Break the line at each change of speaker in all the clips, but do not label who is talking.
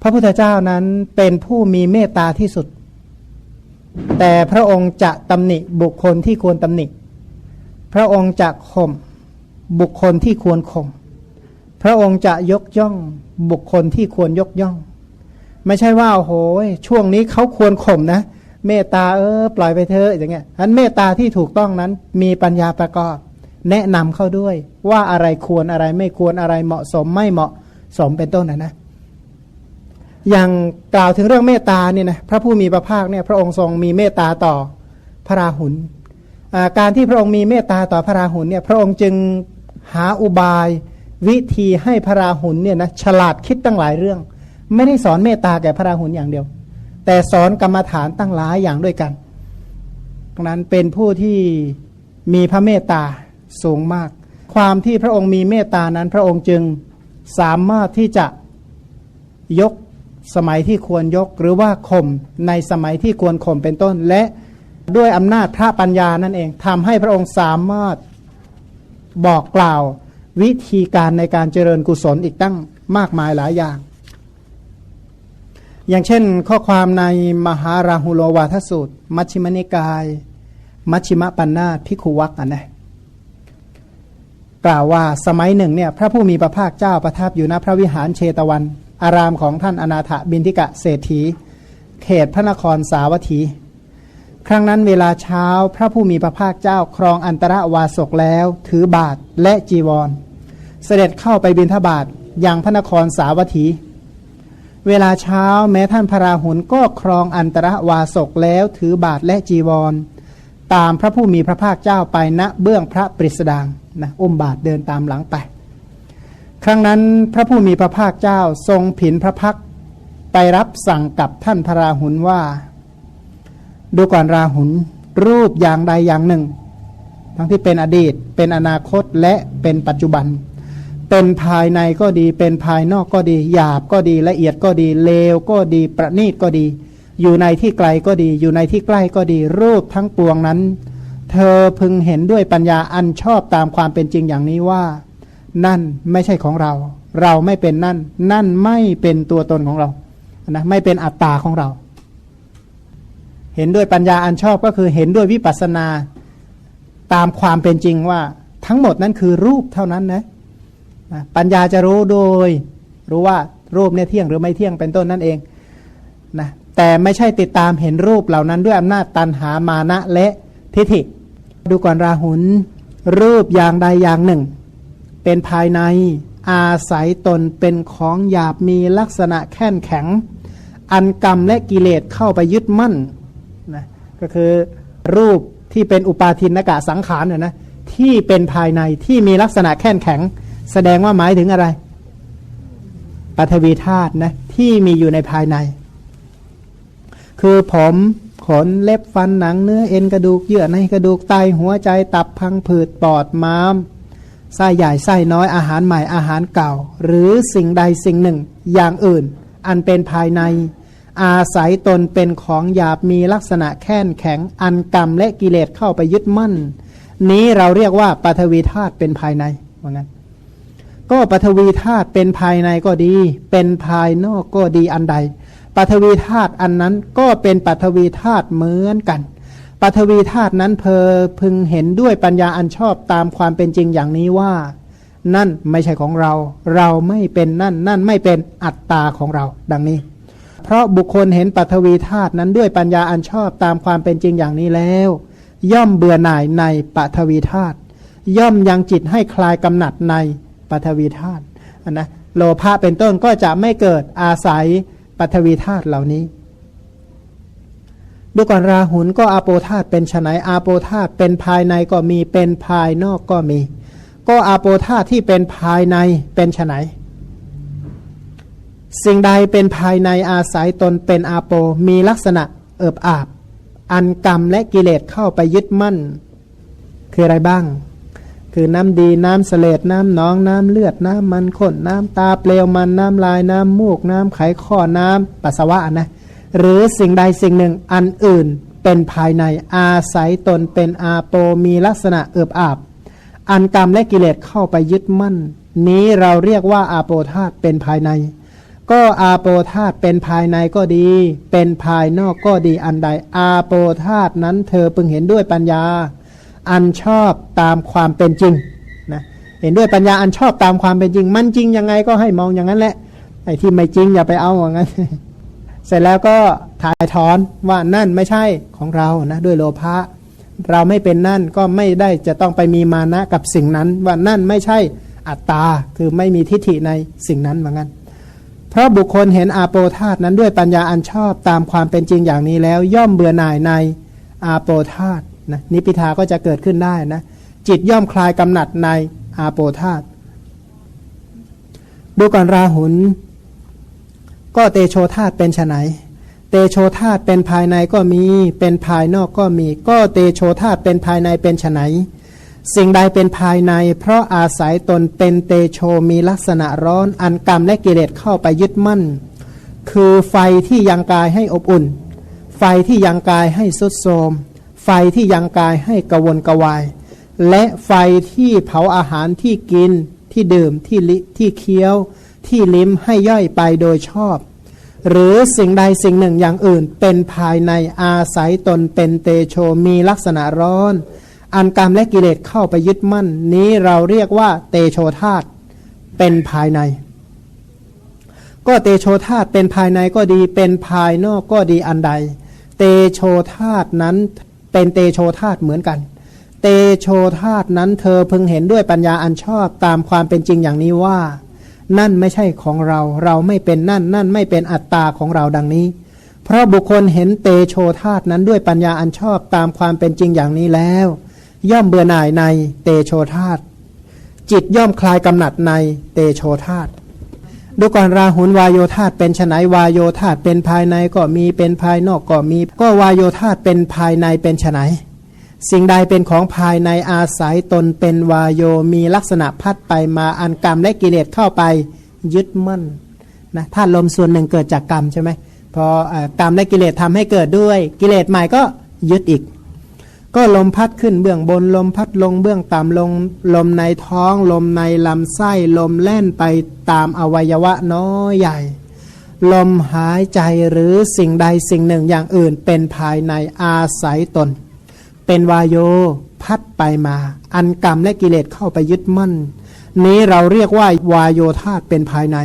พระพุทธเจ้านั้นเป็นผู้มีเมตตาที่สุด แต่พระองค์จะตำหนิบุคคลที่ควรตำหนิ พระองค์จะข่มบุคคลที่ควรข่ม พระองค์จะยกย่องบุคคลที่ควรยกย่อง ไม่ใช่ว่าโอ้โหช่วงนี้เขาควรข่มนะ เมตตาเออปล่อยไปเถอะอย่างเงี้ยอันเมตตาที่ถูกต้องนั้นมีปัญญาประกอบ แนะนำเข้าด้วยว่าอะไรควรอะไรไม่ควรอะไรเหมาะสมไม่เหมาะสมเป็นต้นนะนะ อย่างกล่าวถึงเรื่องเมตตาเนี่ยนะพระผู้มีพระภาคเนี่ยพระองค์ทรงมีเมตตาต่อพระราหุลการที่พระองค์มีเมตตาต่อพระราหุลเนี่ยพระองค์จึงหาอุบายวิธีให้พระราหุลเนี่ยนะฉลาดคิดตั้งหลายเรื่อง ไม่ได้สอนเมตตาแก่พระราหุลอย่างเดียว แต่สอนกรรมฐานตั้งหลายอย่างด้วยกันดังนั้นเป็นผู้ที่มีพระเมตตาสูงมาก ความที่พระองค์มีเมตตานั้น พระองค์จึงสามารถที่จะยก สมัยที่ควรยกหรือว่าข่มในสมัยที่ควรข่มเป็นต้น และด้วยอำนาจพระปัญญานั่นเองทำให้พระองค์สามารถบอกกล่าววิธีการในการเจริญกุศลอีกตั้งมากมายหลายอย่าง อย่างเช่นข้อความในมหาราหุโลวาทสูตร มัชฌิมนิกาย มัชฌิมปัญนาพิคุวักอันนะกล่าวว่าสมัยหนึ่งเนี่ยพระผู้มีพระภาคเจ้าประทับอยู่ณพระวิหารเชตวัน อารามของท่านอนาถบินทิกะเศรษฐี เขตพระนครสาวัตถี ครั้งนั้นเวลาเช้าพระผู้มีพระภาคเจ้าครองอันตรวาสกแล้ว ถือบาทและจีวร เสด็จเข้าไปบินทบาทอยังพระนครสาวัตถี เวลาเช้าแม้ท่านพระราหุลก็ครองอันตรวาสกแล้วถือบาทและจีวร ตามพระผู้มีพระภาคเจ้าไปณเบื้องพระปริสดางนะอุ้มบาทเดินตามหลังไป ครั้งนั้นพระผู้มีพระภาคเจ้าทรงผินพระพักไปรับสั่งกับท่านพระราหุลว่า ดูก่อนราหุลรูปอย่างใดอย่างหนึ่ง ทั้งที่เป็นอดีต เป็นอนาคตและเป็นปัจจุบัน เป็นภายในก็ดี เป็นภายนอกก็ดี หยาบก็ดีละเอียดก็ดี เลวก็ดีประณีตก็ดี อยู่ในที่ไกลก็ดี อยู่ในที่ใกล้ก็ดี รูปทั้งปวงนั้น เธอพึงเห็นด้วยปัญญาอันชอบตามความเป็นจริงอย่างนี้ว่า นั่นไม่ใช่ของเรา เราไม่เป็นนั่น นั่นไม่เป็นตัวตนของเรานะไม่เป็นอัตตาของเรา เห็นด้วยปัญญาอันชอบก็คือเห็นด้วยวิปัสสนาตามความเป็นจริงว่าทั้งหมดนั้นคือรูปเท่านั้นนะนะปัญญาจะรู้โดย รู้ว่ารูปเนี่ยเที่ยงหรือไม่เที่ยงเป็นต้นนั่นเองนะแต่ไม่ใช่ติดตามเห็นรูปเหล่านั้นด้วยอำนาจตันหามานะและทิฏฐิ ดูก่อนราหุลรูปอย่างใดอย่างหนึ่ง เป็นภายในอาศัยตนเป็นของหยาบมีลักษณะแข็งแข็ง อันกรรมและกิเลสเข้าไปยึดมั่นนะก็คือรูปที่เป็นอุปาทินกะสังขารเนี่ยนะที่เป็นภายในที่มีลักษณะแข็งแข็ง แสดงว่าหมายถึงอะไรปัทวีธาตุนะที่มีอยู่ในภายใน คือผมขนเล็บฟันหนังเนื้อเอ็นกระดูกเยื่อในกระดูกไตหัวใจตับพังผืดปอดม้าม ไส้ใหญ่ไส้น้อยอาหารใหม่อาหารเก่า หรือสิ่งใดสิ่งหนึ่ง อย่างอื่น อันเป็นภายใน อาศัยตนเป็นของหยาบมีลักษณะแข็งแข็ง อันกรรมและกิเลสเข้าไปยึดมั่น นี้เราเรียกว่าปฐวีธาตุเป็นภายในว่างั้นก็ปฐวีธาตุเป็นภายในก็ดี เป็นภายนอกก็ดีอันใดปฐวีธาตุอันนั้นก็เป็นปฐวีธาตุเหมือนกัน ปฐวีธาตุนั้นเพอพึงเห็นด้วยปัญญาอันชอบตามความเป็นจริงอย่างนี้ว่า นั่นไม่ใช่ของเรา เราไม่เป็นนั่น นั่นไม่เป็นอัตตาของเรา ดังนี้ เพราะบุคคลเห็นปฐวีธาตุนั้นด้วยปัญญาอันชอบตามความเป็นจริงอย่างนี้แล้ว ย่อมเบื่อหน่ายในปฐวีธาตุย่อมยังจิตให้คลายกำหนัดในปฐวีธาตุนนะโลภะเป็นต้นก็จะไม่เกิดอาศัยปฐวีธาตุเหล่านี้ ดูก่อนราหุลก็อาโปธาตเป็นไนอาโปธาตเป็นภายในก็มีเป็นภายนอกก็มี ก็อาโปธาตที่เป็นภายในเป็นไนสิ่งใดเป็นภายในอาศัยตนเป็นอาโปมีลักษณะเอิบอาบ อันกรรมและกิเลสเข้าไปยึดมั่น คืออะไรบ้าง คือน้ำดีน้ำเสลดน้ำหนองน้ำเลือดน้ำมันข้นน้ำตาเปลวมันน้ำลายน้ำมูกน้ำไขข้อน้ำปัสสาวะนะ หรือสิ่งใดสิ่งหนึ่งอันอื่นเป็นภายในอาศัยตนเป็นอาโปมีลักษณะเอิบอาบ อันกรรมและกิเลสเข้าไปยึดมั่น นี้เราเรียกว่าอาโปธาตเป็นภายใน ก็อาโปธาตเป็นภายในก็ดี เป็นภายนอกก็ดีอันใด อาโปธาตนั้นเธอพึงเห็นด้วยปัญญา อันชอบตามความเป็นจริงนะเห็นด้วยปัญญาอันชอบตามความเป็นจริง มันจริงยังไงก็ให้มองอย่างนั้นแหละไอ้ที่ไม่จริงอย่าไปเอาอย่างนั้น เสร็จแล้วก็ถ่ายถอนว่านั่นไม่ใช่ของเรานะด้วยโลภะเราไม่เป็นนั่นก็ไม่ได้จะต้องไปมีมานะกับสิ่งนั้น ว่านั่นไม่ใช่อัตตาคือไม่มีทิฏฐิในสิ่งนั้นเหมือนกันเพราะบุคคลเห็นอาโปธาตนั้นด้วยปัญญาอันชอบตามความเป็นจริงอย่างนี้แล้ว ย่อมเบื่อหน่ายในอาโปธาตนะนิพิทาก็จะเกิดขึ้นได้นะจิตย่อมคลายกำหนัดในอาโปธาตดูก่อนราหุล ก็เตโชธาตเป็นไนเตโชธาตเป็นภายในก็มี เป็นภายนอกก็มี ก็เตโชธาตเป็นภายในเป็นไนสิ่งใดเป็นภายใน เพราะอาศัยตนเป็นเตโชมีลักษณะร้อน อันกรรมและกิเลสเข้าไปยึดมั่น คือไฟที่ยังกายให้อบอุ่น ไฟที่ยังกายให้สุดโทมไฟที่ยังกายให้กระวนกระวาย และไฟที่เผาอาหารที่กินที่ดื่มที่ลิที่เคี้ยว ที่ลิ้มให้ย่อยไปโดยชอบ หรือสิ่งใดสิ่งหนึ่งอย่างอื่น เป็นภายในอาศัยตนเป็นเตโชมีลักษณะร้อน อันกรรมและกิเลสเข้าไปยึดมั่น นี้เราเรียกว่าเตโชธาตเป็นภายใน ก็เตโชธาตเป็นภายในก็ดีเป็นภายนอกก็ดีอันใด เตโชธาตนั้นเป็นเตโชธาตเหมือนกัน เตโชธาตนั้นเธอพึงเห็นด้วยปัญญาอันชอบตามความเป็นจริงอย่างนี้ว่า นั่นไม่ใช่ของเรา เราไม่เป็นนั่น นั่นไม่เป็นอัตตาของเราดังนี้ เพราะบุคคลเห็นเตโชธาตนั้นด้วยปัญญาอันชอบตามความเป็นจริงอย่างนี้แล้ว ย่อมเบื่อหน่ายในเตโชธาตจิตย่อมคลายกำหนัดในเตโชธาตดูก่อนราหุลวายโยธาตเป็นไฉนวายโยธาตเป็นภายในก็มีเป็นภายนอกก็มี ก็วายโยธาตเป็นภายในเป็นไฉน สิ่งใดเป็นของภายในอาศัยตนเป็นวายโยมีลักษณะพัดไปมาอันกรรมและกิเลสเข้าไปยึดมั่นนะถ้าลมส่วนหนึ่งเกิดจากกรรมใช่ไหมพออกรรมและกิเลสทำให้เกิดด้วย กิเลสใหม่ก็ยึดอีก ก็ลมพัดขึ้นเบื้องบนลมพัดลงเบื้องต่ำลงลมในท้องลมในลำไส้ลมแล่นไปตามอวัยวะน้อยใหญ่ ลมหายใจหรือสิ่งใดสิ่งหนึ่งอย่างอื่นเป็นภายในอาศัยตน เป็นวายโยพัดไปมา อันกรรมและกิเลสเข้าไปยึดมั่น นี้เราเรียกว่าวายโยธาตเป็นภายใน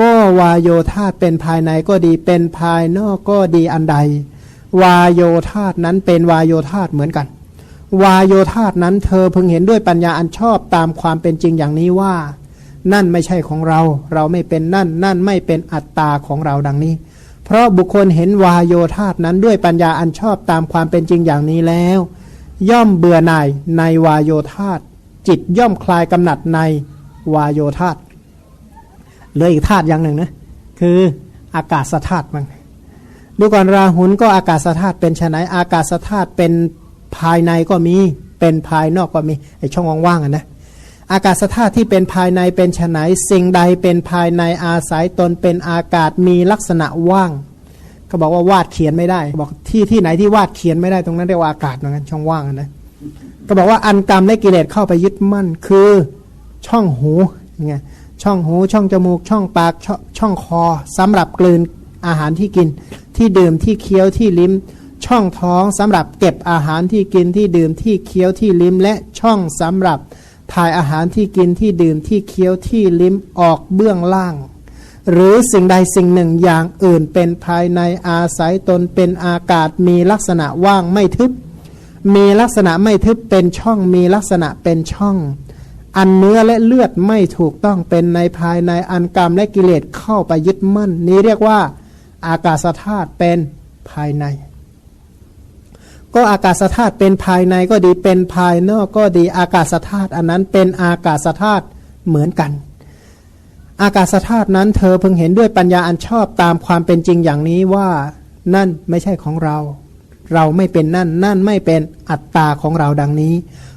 ก็วายโยธาตเป็นภายในก็ดีเป็นภายนอกก็ดีอันใด วายโยธาตนั้นเป็นวายโยธาตเหมือนกัน วายโยธาตนั้นเธอพึงเห็นด้วยปัญญาอันชอบตามความเป็นจริงอย่างนี้ว่า นั่นไม่ใช่ของเรา เราไม่เป็นนั่น นั่นไม่เป็นอัตตาของเราดังนี้ เพราะบุคคลเห็นวายโยธาตนั้นด้วยปัญญาอันชอบตามความเป็นจริงอย่างนี้แล้ว ย่อมเบื่อหน่ายในวายโยธาตจิตย่อมคลายกำหนัดในวายโยธาตเหลืออีกธาตุอย่างหนึ่งนะคืออากาศธาตุมั้งดูก่อนราหุลก็อากาศธาตุเป็นไฉนอากาศธาตุเป็นภายในก็มีเป็นภายนอกก็มีไอช่องว่างๆอะนะ อากาศธาตุที่เป็นภายในเป็นฉไนสิ่งใดเป็นภายในอาศัยตนเป็นอากาศมีลักษณะว่างเขาบอกว่าวาดเขียนไม่ได้บอกที่ที่ไหนที่วาดเขียนไม่ได้ตรงนั้นเรียกว่าอากาศเหมือนกันช่องว่างอะนะก็บอกว่าอันกรรมและกิเลสเข้าไปยึดมั่นคือช่องหูไงช่องหูช่องจมูก ช่องปากชช่องคอสำหรับกลืนอาหารที่กิน ที่ดื่มที่เคี้ยวที่ลิ้ม ช่องท้องสำหรับเก็บอาหารที่กินที่ดื่มที่เคี้ยวที่ลิ้มและช่องสำหรับ ถ่ายอาหารที่กินที่ดื่มที่เคี้ยวที่ลิ้มออกเบื้องล่าง หรือสิ่งใดสิ่งหนึ่งอย่างอื่นเป็นภายในอาศัยตนเป็นอากาศมีลักษณะว่างไม่ทึบ มีลักษณะไม่ทึบเป็นช่องมีลักษณะเป็นช่อง อันเนื้อและเลือดไม่ถูกต้องเป็นในภายในอันกรรมและกิเลสเข้าไปยึดมั่น นี้เรียกว่า อากาศธาตุเป็นภายใน ก็อากาศธาตุเป็นภายในก็ดีเป็นภายนอกก็ดีอากาศธาตุอันนั้นเป็นอากาศธาตุเหมือนกัน อากาศธาตุนั้นเธอเพิ่งเห็นด้วยปัญญาอันชอบตามความเป็นจริงอย่างนี้ว่านั่นไม่ใช่ของเรา เราไม่เป็นนั่นนั่นไม่เป็นอัตตาของเราดังนี้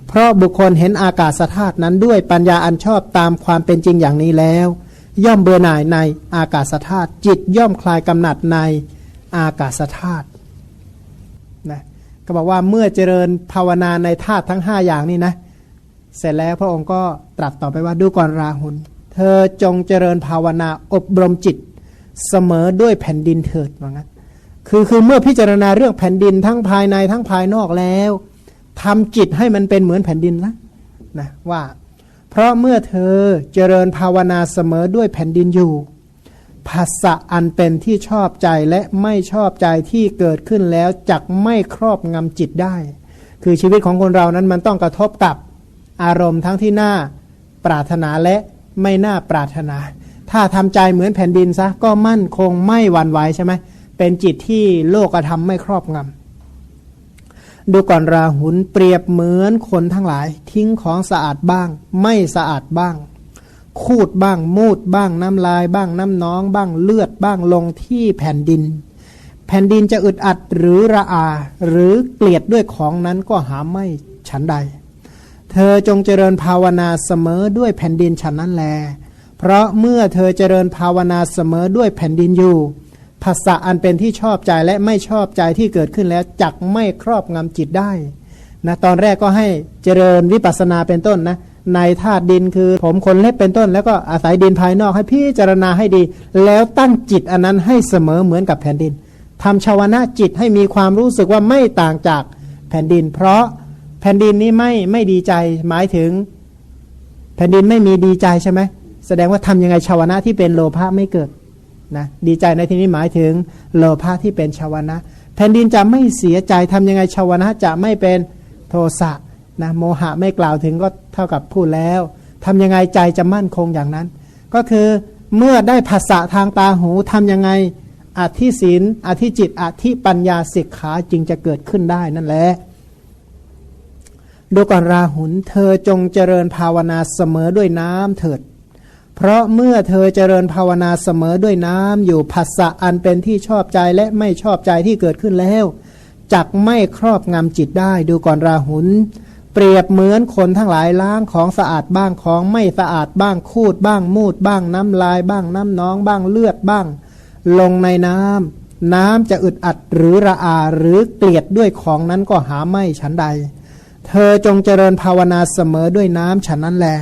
เพราะบุคคลเห็นอากาศธาตุนั้นด้วยปัญญาอันชอบตามความเป็นจริงอย่างนี้แล้ว ย่อมเบื่อหน่ายในอากาศธาตุจิตย่อมคลายกำหนัดในอากาศธาตุ ก็บอกว่าเมื่อเจริญภาวนาในธาตุทั้งห้าอย่างนี้นะ เสร็จแล้วพระองค์ก็ตรัสต่อไปว่าดูก่อนราหุล เธอจงเจริญภาวนาอบรมจิต เสมอด้วยแผ่นดินเถิดว่างั้นคือคือเมื่อพิจารณาเรื่องแผ่นดินทั้งภายในทั้งภายนอกแล้วทำจิตให้มันเป็นเหมือนแผ่นดินนะนะว่า เพราะเมื่อเธอเจริญภาวนาเสมอด้วยแผ่นดินอยู่ ภาษะอันเป็นที่ชอบใจและไม่ชอบใจที่เกิดขึ้นแล้วจักไม่ครอบงำจิตได้ คือชีวิตของคนเรานั้นมันต้องกระทบกับอารมณ์ทั้งที่น่าปรารถนาและไม่น่าปรารถนา ถ้าทำใจเหมือนแผ่นดินซะก็มั่นคงไม่หวั่นไหวใช่ไหมเป็นจิตที่โลกธรรมไม่ครอบงำดูก่อนราหุลเปรียบเหมือนคนทั้งหลาย ทิ้งของสะอาดบ้าง ไม่สะอาดบ้าง คูดบ้างมูดบ้างน้ำลาย บ้างน้ำน้อง บ้างเลือดบ้างลงที่แผ่นดิน แผ่นดินจะอึดอัดหรือระอา หรือเกลียดด้วยของนั้นก็หาไม่ฉันใด เธอจงเจริญภาวนาเสมอด้วยแผ่นดินฉันนั้นแล เพราะเมื่อเธอเจริญภาวนาเสมอด้วยแผ่นดินอยู่ภาษะอันเป็นที่ชอบใจและไม่ชอบใจที่เกิดขึ้นแล้วจักไม่ครอบงำจิตได้นะตอนแรกก็ให้เจริญวิปัสสนาเป็นต้นนะ ในธาตุดินคือผมขนเล็บเป็นต้น แล้วก็อาศัยดินภายนอกให้พิจารณาให้ดี แล้วตั้งจิตอันนั้นให้เสมอเหมือนกับแผ่นดินทำชาวนะจิตให้มีความรู้สึกว่าไม่ต่างจากแผ่นดิน เพราะแผ่นดินนี้ไม่ไม่ดีใจหมายถึง แผ่นดินไม่มีดีใจใช่ไหมแสดงว่าทำยังไงชาวนะที่เป็นโลภะไม่เกิดนะดีใจในที่นี้หมายถึงโลภะที่เป็นชาวนะ แผ่นดินจะไม่เสียใจทำยังไงชาวนะจะไม่เป็นโทสะ นะโมหะไม่กล่าวถึงก็เท่ากับพูดแล้วทำยังไงใจจะมั่นคงอย่างนั้น ก็คือเมื่อได้ภาษาทางตาหูทำยังไงอธิศีลอธิจิตอธิปัญญาสิกขาจึงจะเกิดขึ้นได้นั่นแหละดูก่อนราหุลเธอจงเจริญภาวนาเสมอด้วยน้ำเถิด เพราะเมื่อเธอเจริญภาวนาเสมอด้วยน้ำอยู่ภาษะอันเป็นที่ชอบใจและไม่ชอบใจที่เกิดขึ้นแล้วจักไม่ครอบงำจิตได้ ดูก่อนราหุล เปรียบเหมือนคนทั้งหลายล้างของสะอาดบ้างของไม่สะอาดบ้างคูดบ้างมูดบ้างน้ำลายบ้างน้ำน้องบ้างเลือดบ้าง ลงในน้ำน้ำจะอึดอัดหรือระอาหรือเกลียดด้วยของนั้นก็หาไม่ฉันใด เธอจงเจริญภาวนาเสมอด้วยน้ำฉันนั้นแหละ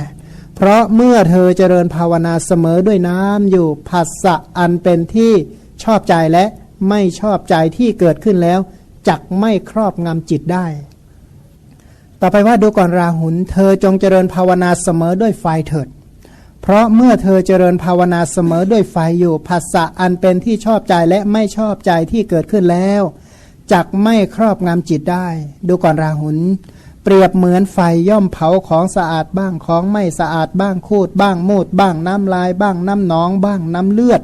เพราะเมื่อเธอเจริญภาวนาเสมอด้วยน้ำอยู่ภาษะอันเป็นที่ชอบใจและไม่ชอบใจที่เกิดขึ้นแล้วจักไม่ครอบงำจิตได้ ต่อไปว่าดูก่อนราหุลเธอจงเจริญภาวนาเสมอด้วยไฟเถิด เพราะเมื่อเธอเจริญภาวนาเสมอด้วยไฟอยู่ภาษะอันเป็นที่ชอบใจและไม่ชอบใจที่เกิดขึ้นแล้วจักไม่ครอบงำจิตได้ ดูก่อนราหุลเปรียบเหมือนไฟย่อมเผาของสะอาดบ้างของไม่สะอาดบ้างคูดบ้างมูดบ้างน้ำลายบ้างน้ำหนองบ้างน้ำเลือด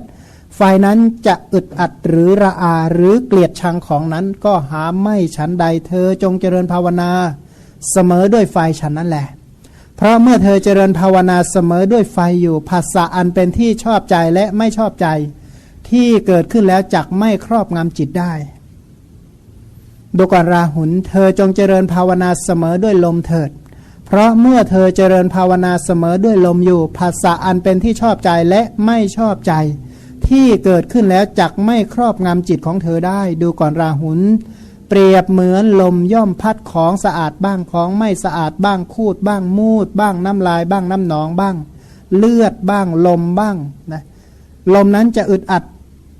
ไฟนั้นจะอึดอัดหรือระอาหรือเกลียดชังของนั้นก็หาไม่ฉันใดเธอจงเจริญภาวนา เสมอด้วยไฟฉันนั่นแหละ เพราะเมื่อเธอเจริญภาวนาเสมอด้วยไฟอยู่ภาษาอันเป็นที่ชอบใจและไม่ชอบใจ ที่เกิดขึ้นแล้วจักไม่ครอบงำจิตได้ดูก่อนราหุลเธอจงเจริญภาวนาเสมอด้วยลมเถิด เพราะเมื่อเธอเจริญภาวนาเสมอด้วยลมอยู่ภาษาอันเป็นที่ชอบใจและไม่ชอบใจ ที่เกิดขึ้นแล้วจักไม่ครอบงำจิตของเธอได้ ดูก่อนราหุล เปรียบเหมือนลมย่อมพัดของสะอาดบ้างของไม่สะอาดบ้างคูดบ้างมูด บ้างน้ำลายบ้างน้ำหนองบ้าง เลือดบ้างลมบ้างนะลมนั้นจะอึดอัด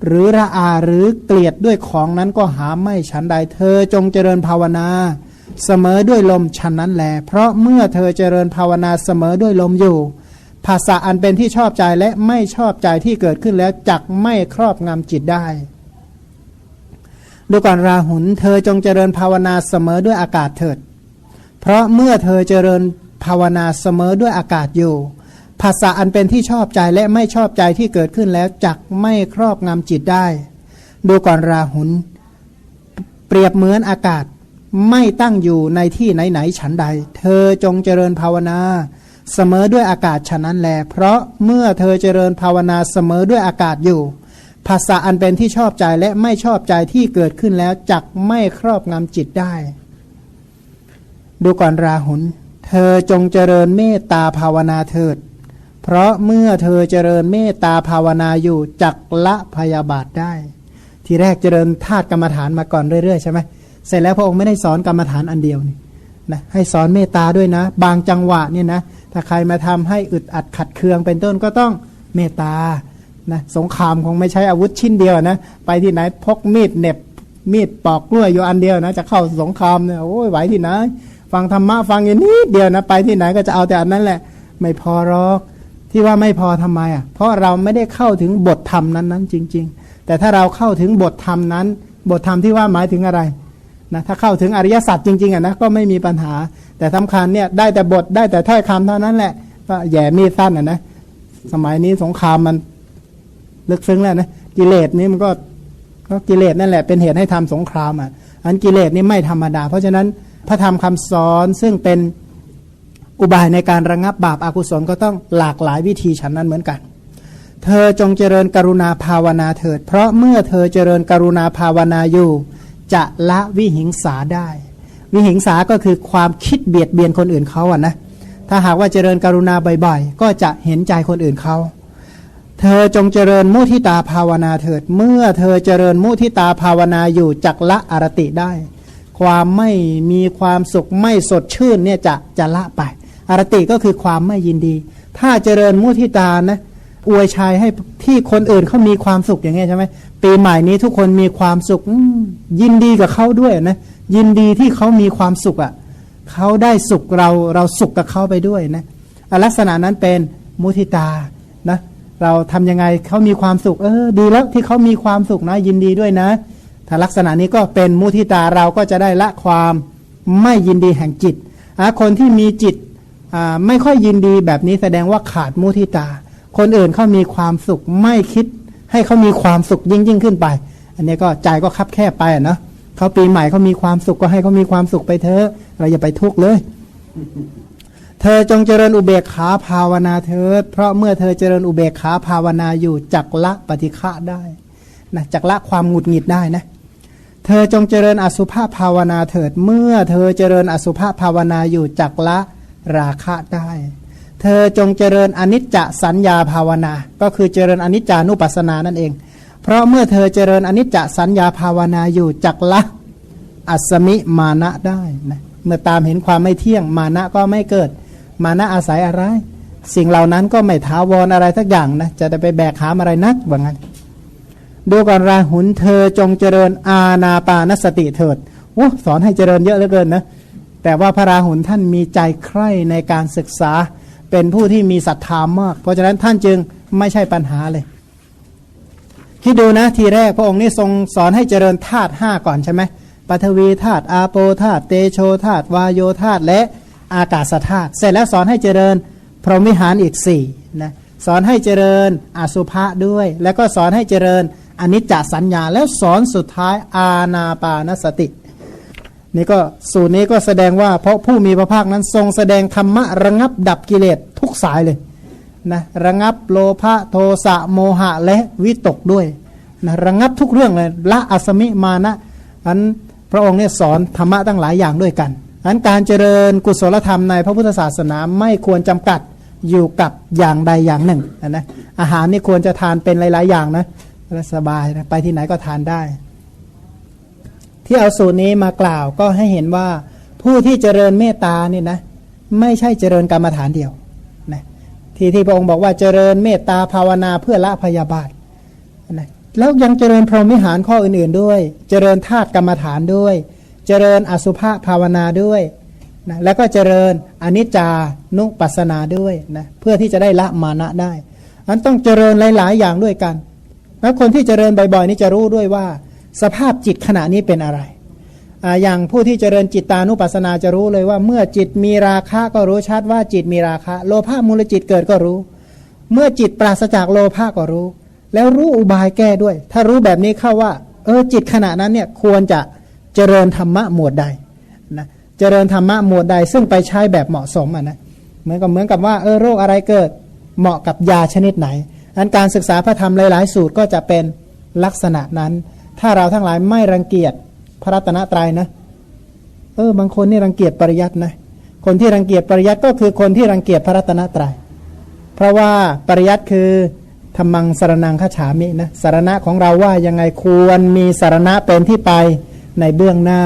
หรือระอาหรือเกลียดด้วยของนั้นก็หาไม่ฉันใดเธอจงเจริญภาวนา เสมอด้วยลมฉันนั้นแหลเพราะเมื่อเธอเจริญภาวนาเสมอด้วยลมอยู่ ภาษาอันเป็นที่ชอบใจและไม่ชอบใจที่เกิดขึ้นแล้วจักไม่ครอบงำจิตได้ ดูก่อนราหุลเธอจงเจริญภาวนาเสมอด้วยอากาศเถิด เพราะเมื่อเธอเจริญภาวนาเสมอด้วยอากาศอยู่ภาษาอันเป็นที่ชอบใจและไม่ชอบใจที่เกิดขึ้นแล้วจักไม่ครอบงำจิตได้ ดูก่อนราหุลเปรียบเหมือนอากาศไม่ตั้งอยู่ในที่ไหนๆฉันใด เธอจงเจริญภาวนา เสมอด้วยอากาศฉะนั้นแล เพราะเมื่อเธอเจริญภาวนาเสมอด้วยอากาศอยู่ ภาษาอันเป็นที่ชอบใจและไม่ชอบใจที่เกิดขึ้นแล้วจักไม่ครอบงำจิตได้ ดูก่อนราหุลเธอจงเจริญเมตตาภาวนาเถิด เพราะเมื่อเธอเจริญเมตตาภาวนาอยู่จักละพยาบาทได้ ทีแรกเจริญธาตุกรรมฐานมาก่อนเรื่อยๆใช่ไหมเสร็จแล้วพระองค์ไม่ได้สอนกรรมฐานอันเดียวนี่นะให้สอนเมตตาด้วยนะ บางจังหวะเนี่ยนะถ้าใครมาทำให้อึดอัดขัดเคืองเป็นต้นก็ต้องเมตตา นะสงครามคงไม่ใช้อาวุธชิ้นเดียวนะ ไปที่ไหนพกมีดเน็บมีดปอกกล้วยอยู่อันเดียวนะ จะเข้าสงครามเนี่ยโอ้ยไหวที่ไหนฟังธรรมะฟังอย่างนี้เดียวนะไปที่ไหนก็จะเอาแต่อันนั้นแหละ ไม่พอหรอกที่ว่าไม่พอทำไมอะเพราะเราไม่ได้เข้าถึงบทธรรมนั้นๆจริง ๆ แต่ถ้าเราเข้าถึงบทธรรมนั้น บทธรรมที่ว่าหมายถึงอะไรนะถ้าเข้าถึงอริยสัจจริงๆอะนะก็ไม่มีปัญหา แต่สำคัญเนี่ยได้แต่บทได้แต่ถ้อยคำเท่านั้นแหละก็แย่มีดสั้นอะนะสมัยนี้สงครามมัน ลึกซึ้งแล้วนะกิเลสนี่มันก็ก็กิเลสนั่นแหละเป็นเหตุให้ทำสงครามอะอันกิเลสนี่ไม่ธรรมดา เพราะฉะนั้นพระธรรมคำสอนซึ่งเป็นอุบายในการระงับบาปอากุศลก็ต้องหลากหลายวิธีฉันนั้นเหมือนกัน เธอจงเจริญกรุณาภาวนาเถิด เพราะเมื่อเธอเจริญกรุณาภาวนาอยู่ จะละวิหิงสาได้ วิหิงสาก็คือความคิดเบียดเบียนคนอื่นเขาอะนะถ้าหากว่าเจริญกรุณาบ่อยๆ ก็จะเห็นใจคนอื่นเขา เธอจงเจริญมุทิตาภาวนาเถิด เมื่อเธอเจริญมุทิตาภาวนาอยู่จักละอารติได้ ความไม่มีความสุขไม่สดชื่นเนี่ยจะจะละไป อารติก็คือความไม่ยินดี ถ้าเจริญมุทิตานะอวยชัยให้ที่คนอื่นเขามีความสุขอย่างเงี้ยใช่ไหมปีใหม่นี้ทุกคนมีความสุขยินดีกับเขาด้วยนะยินดีที่เขามีความสุขอะ่ะเขาได้สุขเราเราสุขกับเขาไปด้วยนะลักษณะนั้นเป็นมุทิตานะ เราทำยังไงเขามีความสุข เออ ดีแล้วที่เขามีความสุขนะยินดีด้วยนะ ถ้าลักษณะนี้ก็เป็นมุทิตาเราก็จะได้ละความไม่ยินดีแห่งจิตคนที่มีจิตไม่ค่อยยินดีแบบนี้แสดงว่าขาดมุทิตา คนอื่นเขามีความสุขไม่คิด ให้เขามีความสุขยิ่งยิ่งขึ้นไป อันนี้ก็ใจก็คับแคบไปอะเนาะเขาปีใหม่เขามีความสุขก็ให้เขามีความสุขไปเถอะเราอย่าไปทุกข์เลย เธอจงเจริญอุเบกขาภาวนาเถิด เพราะเมื่อเธอเจริญอุเบกขาภาวนาอยู่จักละปฏิฆะได้นะจักละความหงุดหงิดได้นะ เธอจงเจริญอสุภาพภาวนาเถิด เมื่อเธอเจริญอสุภาพภาวนาอยู่จักละราคะได้ เธอจงเจริญอนิจจสัญญาภาวนา ก็คือเจริญอนิจจานุปัสสนานั่นเอง เพราะเมื่อเธอเจริญอนิจจสัญญาภาวนาอยู่จักละอัสมิมานะได้นะเมื่อตามเห็นความไม่เที่ยงมานะก็ไม่เกิด มานะอาศัยอะไร สิ่งเหล่านั้นก็ไม่ท้าวรอะไรสักอย่างนะจะได้ไปแบกหามอะไรนักว่างั้นดูก่อนราหุนเธอจงเจริญอาณาปานสติเถิดโอ้สอนให้เจริญเยอะเหลือเกินนะแต่ว่าพระราหุลท่านมีใจใคร่ในการศึกษาเป็นผู้ที่มีศรัทธามาก เพราะฉะนั้นท่านจึงไม่ใช่ปัญหาเลยคิดดูนะทีแรกพระองค์นี่ทรงสอนให้เจริญธาตุห้าก่อนใช่ไหมปฐวีธาตุอาโปธาตุเตโชธาตุวายโยธาตุและ อากาศธาตุเสร็จแล้วสอนให้เจริญ พรหมิหารอีกสี่นะสอนให้เจริญอสุภะด้วย แล้วก็สอนให้เจริญอนิจจสัญญา แล้วสอนสุดท้ายอาณาปานสตินี่ก็สูตรนี้ก็แสดงว่าเพราะผู้มีพระภาคนั้นทรงแสดงธรรมะระงับดับกิเลสทุกสายเลยนะระงับโลภะโทสะโมหะและวิตกด้วยนะระงับทุกเรื่องเลยละอสมิมานะอันพระองค์เนี่ยสอนธรรมะตั้งหลายอย่างด้วยกัน อันการเจริญกุศลธรรมในพระพุทธศาสนาไม่ควรจำกัดอยู่กับอย่างใดอย่างหนึ่งนะอาหารนี่ควรจะทานเป็นหลาย ๆ อย่างนะแล้วสบายนะไปที่ไหนก็ทานได้ ที่เอาสูตรนี้มากล่าวก็ให้เห็นว่าผู้ที่เจริญเมตตานี่นะไม่ใช่เจริญกรรมฐานเดียวนะที่ที่พระองค์บอกว่าเจริญเมตตาภาวนาเพื่อละพยาบาทนะแล้วยังเจริญพรหมิหารข้ออื่น ๆ ด้วย เจริญธาตุกรรมฐานด้วย เจริญอสุภะภาวนาด้วยนะแล้วก็เจริญอนิจจานุปัสสนาด้วยนะเพื่อที่จะได้ละมานะได้อันต้องเจริญหลาย ๆ อย่างด้วยกัน แล้วคนที่เจริญบ่อยๆนี่จะรู้ด้วยว่า สภาพจิตขณะนี้เป็นอะไรอ่าอย่างผู้ที่เจริญจิตตานุปัสสนาจะรู้เลยว่า เมื่อจิตมีราคะก็รู้ชัดว่าจิตมีราคะ โลภะมูลจิตเกิดก็รู้ เมื่อจิตปราศจากโลภะก็รู้ แล้วรู้อุบายแก้ด้วย ถ้ารู้แบบนี้เข้าว่า เออจิตขณะนั้นเนี่ยควรจะ เจริญธรรมะหมวดใดนะเจริญธรรมะหมวดใด ซึ่งไปใช้แบบเหมาะสมอะนะเหมือนกับเหมือนกับว่าเออโรคอะไรเกิดเหมาะกับยาชนิดไหนอันการศึกษาพระธรรมหลาย ๆ สูตรก็จะเป็นลักษณะนั้น ถ้าเราทั้งหลายไม่รังเกียจพระรัตนตรัยนะ เออบางคนนี่รังเกียจปริยัตินะ คนที่รังเกียจปริยัติก็คือคนที่รังเกียจพระรัตนตรัย เพราะว่าปริยัติคือธรรมังสารนังขฉามินะสารณะของเราว่ายังไงควรมีสารณะเป็นที่ไป ในเบื้องหน้า